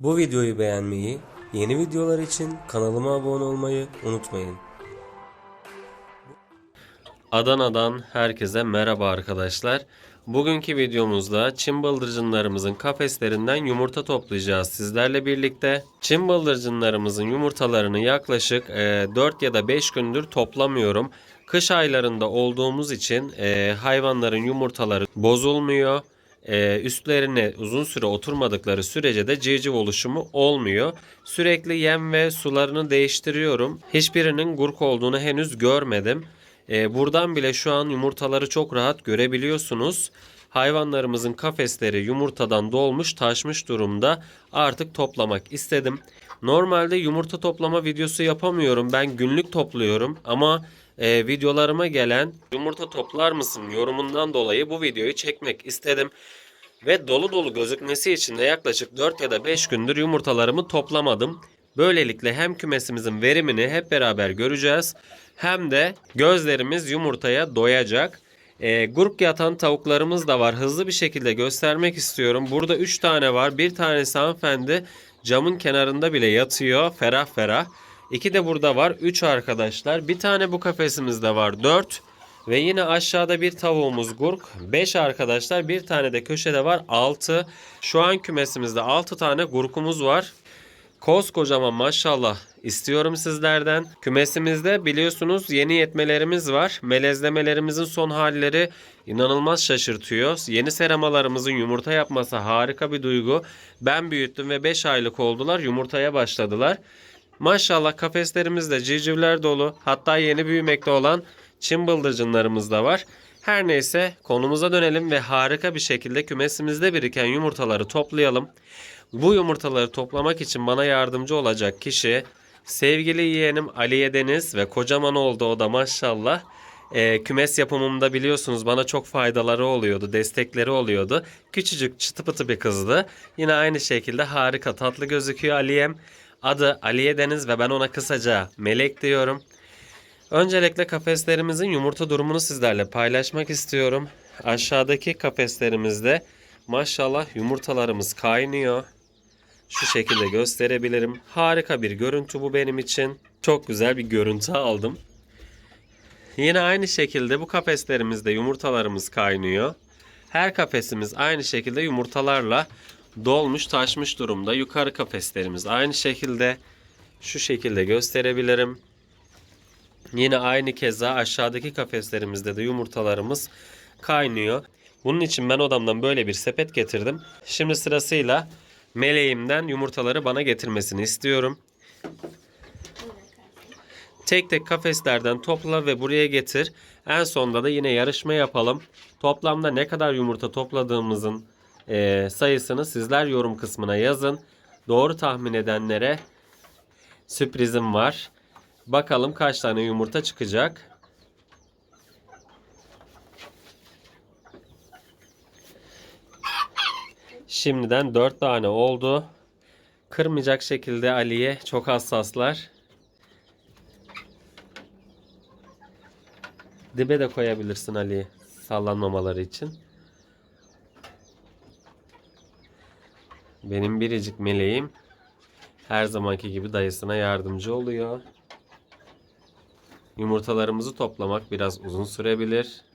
Bu videoyu beğenmeyi, yeni videolar için kanalıma abone olmayı unutmayın. Adana'dan herkese merhaba arkadaşlar. Bugünkü videomuzda Çin bıldırcınlarımızın kafeslerinden yumurta toplayacağız sizlerle birlikte. Çin bıldırcınlarımızın yumurtalarını yaklaşık e, 4 ya da 5 gündür toplamıyorum. Kış aylarında olduğumuz için e, hayvanların yumurtaları bozulmuyor. E, üstlerine uzun süre oturmadıkları sürece de civciv oluşumu olmuyor. Sürekli yem ve sularını değiştiriyorum. Hiçbirinin gurk olduğunu henüz görmedim. E, buradan bile şu an yumurtaları çok rahat görebiliyorsunuz. Hayvanlarımızın kafesleri yumurtadan dolmuş taşmış durumda. Artık toplamak istedim. Normalde yumurta toplama videosu yapamıyorum. Ben günlük topluyorum ama e, videolarıma gelen yumurta toplar mısın yorumundan dolayı bu videoyu çekmek istedim. Ve dolu dolu gözükmesi için de yaklaşık 4 ya da 5 gündür yumurtalarımı toplamadım. Böylelikle hem kümesimizin verimini hep beraber göreceğiz hem de gözlerimiz yumurtaya doyacak. E, grup yatan tavuklarımız da var. Hızlı bir şekilde göstermek istiyorum. Burada 3 tane var. Bir tanesi hanımefendi camın kenarında bile yatıyor. Ferah ferah. İki de burada var. 3 arkadaşlar. Bir tane bu kafesimizde var. 4. Ve yine aşağıda bir tavuğumuz gurk. 5 arkadaşlar. Bir tane de köşede var. 6. Şu an kümesimizde 6 tane gurkumuz var. Koskocaman maşallah istiyorum sizlerden. Kümesimizde biliyorsunuz yeni yetmelerimiz var. Melezlemelerimizin son halleri inanılmaz şaşırtıyor. Yeni seramalarımızın yumurta yapması harika bir duygu. Ben büyüttüm ve 5 aylık oldular yumurtaya başladılar. Maşallah kafeslerimizde civcivler dolu. Hatta yeni büyümekte olan Çin bıldırcınlarımız da var. Her neyse konumuza dönelim ve harika bir şekilde kümesimizde biriken yumurtaları toplayalım. Bu yumurtaları toplamak için bana yardımcı olacak kişi sevgili yeğenim Aliye Deniz ve kocaman oldu o da maşallah. Ee, kümes yapımımda biliyorsunuz bana çok faydaları oluyordu, destekleri oluyordu. Küçücük çıtı pıtı bir kızdı. Yine aynı şekilde harika tatlı gözüküyor Aliye'm. Adı Aliye Deniz ve ben ona kısaca Melek diyorum. Öncelikle kafeslerimizin yumurta durumunu sizlerle paylaşmak istiyorum. Aşağıdaki kafeslerimizde maşallah yumurtalarımız kaynıyor. Şu şekilde gösterebilirim. Harika bir görüntü bu benim için. Çok güzel bir görüntü aldım. Yine aynı şekilde bu kafeslerimizde yumurtalarımız kaynıyor. Her kafesimiz aynı şekilde yumurtalarla dolmuş taşmış durumda. Yukarı kafeslerimiz aynı şekilde şu şekilde gösterebilirim. Yine aynı keza aşağıdaki kafeslerimizde de yumurtalarımız kaynıyor. Bunun için ben odamdan böyle bir sepet getirdim. Şimdi sırasıyla meleğimden yumurtaları bana getirmesini istiyorum. Tek tek kafeslerden topla ve buraya getir. En sonunda da yine yarışma yapalım. Toplamda ne kadar yumurta topladığımızın eee, sayısını sizler yorum kısmına yazın. Doğru tahmin edenlere sürprizim var. Bakalım kaç tane yumurta çıkacak. Şimdiden 4 tane oldu. Kırmayacak şekilde Ali'ye çok hassaslar. Dibe de koyabilirsin Ali sallanmamaları için. Benim biricik meleğim her zamanki gibi dayısına yardımcı oluyor. Yumurtalarımızı toplamak biraz uzun sürebilir.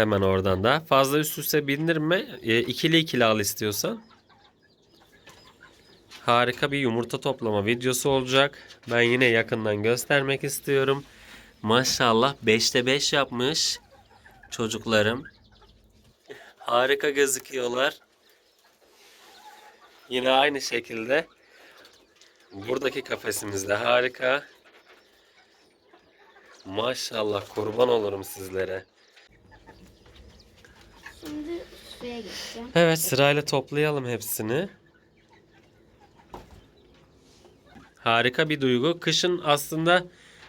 Hemen oradan da. Fazla üst üste bindirme. E, ikili ikili al istiyorsan. Harika bir yumurta toplama videosu olacak. Ben yine yakından göstermek istiyorum. Maşallah 5'te 5 yapmış çocuklarım. Harika gözüküyorlar. Yine aynı şekilde buradaki kafesimizde harika. Maşallah kurban olurum sizlere. Şimdi suya geçeceğim. Evet sırayla toplayalım hepsini. Harika bir duygu. Kışın aslında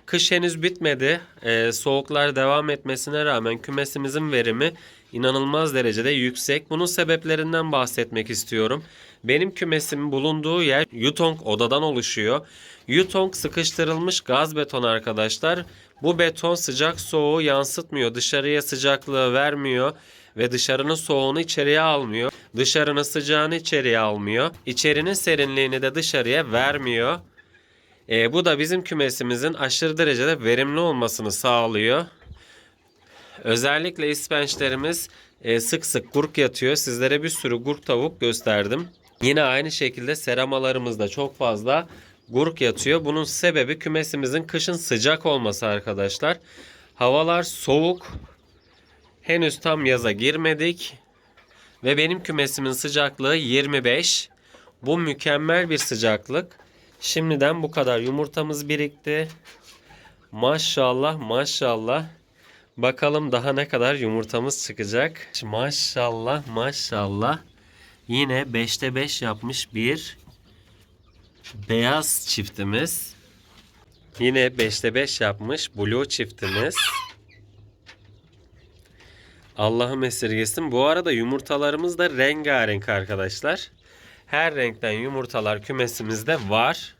kış henüz bitmedi. Ee, soğuklar devam etmesine rağmen kümesimizin verimi inanılmaz derecede yüksek. Bunun sebeplerinden bahsetmek istiyorum. Benim kümesimin bulunduğu yer Yutong odadan oluşuyor. Yutong sıkıştırılmış gaz beton arkadaşlar. Bu beton sıcak soğuğu yansıtmıyor. Dışarıya sıcaklığı vermiyor ve dışarının soğuğunu içeriye almıyor. Dışarının sıcağını içeriye almıyor. İçerinin serinliğini de dışarıya vermiyor. E, bu da bizim kümesimizin aşırı derecede verimli olmasını sağlıyor. Özellikle ispençlerimiz e, sık sık gurk yatıyor. Sizlere bir sürü gurk tavuk gösterdim. Yine aynı şekilde seramalarımızda çok fazla gurk yatıyor. Bunun sebebi kümesimizin kışın sıcak olması arkadaşlar. Havalar soğuk. Henüz tam yaza girmedik. Ve benim kümesimin sıcaklığı 25. Bu mükemmel bir sıcaklık. Şimdiden bu kadar yumurtamız birikti. Maşallah maşallah. Bakalım daha ne kadar yumurtamız çıkacak. Maşallah maşallah. Yine 5'te 5 yapmış bir beyaz çiftimiz. Yine 5'te 5 yapmış blue çiftimiz. Allah'ım esirgesin. Bu arada yumurtalarımız da rengarenk arkadaşlar. Her renkten yumurtalar kümesimizde var.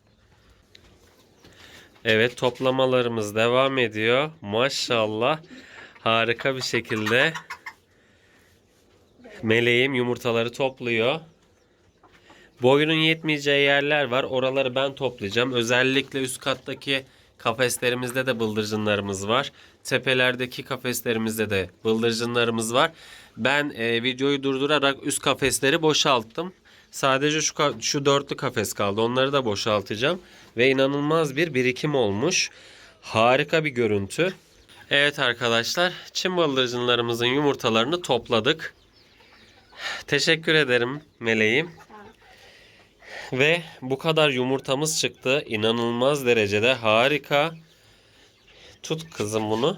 Evet toplamalarımız devam ediyor. Maşallah harika bir şekilde meleğim yumurtaları topluyor. Boyunun yetmeyeceği yerler var. Oraları ben toplayacağım. Özellikle üst kattaki kafeslerimizde de bıldırcınlarımız var. Tepelerdeki kafeslerimizde de bıldırcınlarımız var. Ben e, videoyu durdurarak üst kafesleri boşalttım. Sadece şu şu dörtlü kafes kaldı. Onları da boşaltacağım ve inanılmaz bir birikim olmuş. Harika bir görüntü. Evet arkadaşlar, çim bıldırcınlarımızın yumurtalarını topladık. Teşekkür ederim meleğim. Ve bu kadar yumurtamız çıktı. İnanılmaz derecede harika. Tut kızım bunu.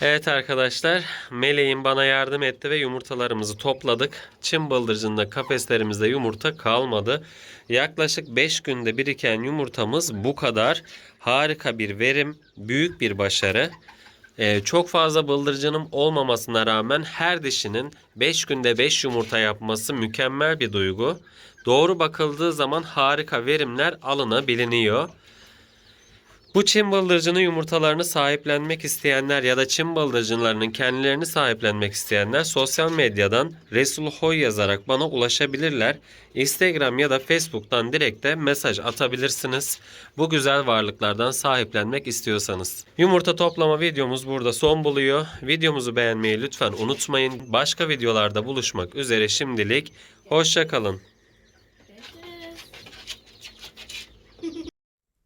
Evet arkadaşlar, Meleğim bana yardım etti ve yumurtalarımızı topladık. Çin bıldırcında kafeslerimizde yumurta kalmadı. Yaklaşık 5 günde biriken yumurtamız bu kadar. Harika bir verim, büyük bir başarı. Ee, çok fazla bıldırcınım olmamasına rağmen her dişinin 5 günde 5 yumurta yapması mükemmel bir duygu. Doğru bakıldığı zaman harika verimler alınabiliyor. Bu Çin bıldırcını yumurtalarını sahiplenmek isteyenler ya da Çin bıldırcınlarının kendilerini sahiplenmek isteyenler sosyal medyadan Resul Hoy yazarak bana ulaşabilirler. Instagram ya da Facebook'tan direkt de mesaj atabilirsiniz. Bu güzel varlıklardan sahiplenmek istiyorsanız. Yumurta toplama videomuz burada son buluyor. Videomuzu beğenmeyi lütfen unutmayın. Başka videolarda buluşmak üzere şimdilik. Hoşçakalın.